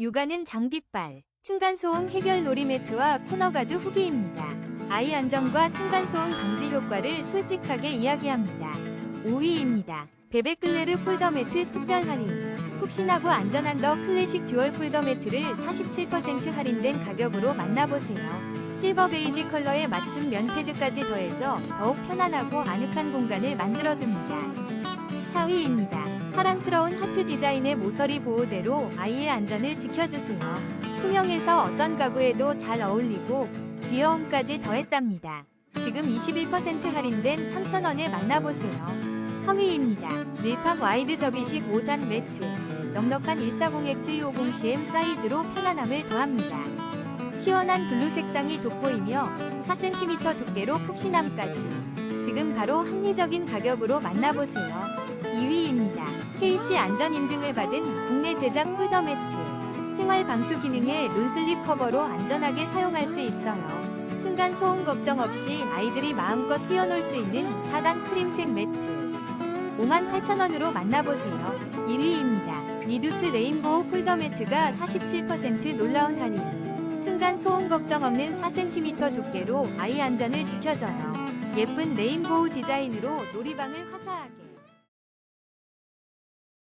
육아는 장비빨, 층간소음 해결 놀이매트와 코너가드 후기입니다. 아이 안정과 층간소음 방지 효과를 솔직하게 이야기합니다. 5위입니다. 베베클레르 폴더매트 특별 할인. 푹신하고 안전한 더 클래식 듀얼 폴더매트를 47% 할인된 가격으로 만나보세요. 실버 베이지 컬러의 맞춤 면 패드까지 더해져 더욱 편안하고 아늑한 공간을 만들어줍니다. 4위입니다. 사랑스러운 하트 디자인의 모서리 보호대로 아이의 안전을 지켜주세요. 투명해서 어떤 가구에도 잘 어울리고 귀여움까지 더했답니다. 지금 21% 할인된 3,000원에 만나보세요. 3위입니다. 닐팍 와이드 접이식 5단 매트. 넉넉한 140X250cm 사이즈로 편안함을 더합니다. 시원한 블루 색상이 돋보이며 4cm 두께로 푹신함까지. 지금 바로 합리적인 가격으로 만나보세요. 2위입니다. KC 안전 인증을 받은 국내 제작 폴더 매트. 생활 방수 기능의 논슬립 커버로 안전하게 사용할 수 있어요. 층간 소음 걱정 없이 아이들이 마음껏 뛰어놀 수 있는 4단 크림색 매트. 58,000원으로 만나보세요. 1위입니다. 리두스 레인보우 폴더 매트가 47% 놀라운 할인. 층간 소음 걱정 없는 4cm 두께로 아이 안전을 지켜줘요. 예쁜 레인보우 디자인으로 놀이방을 화사하게.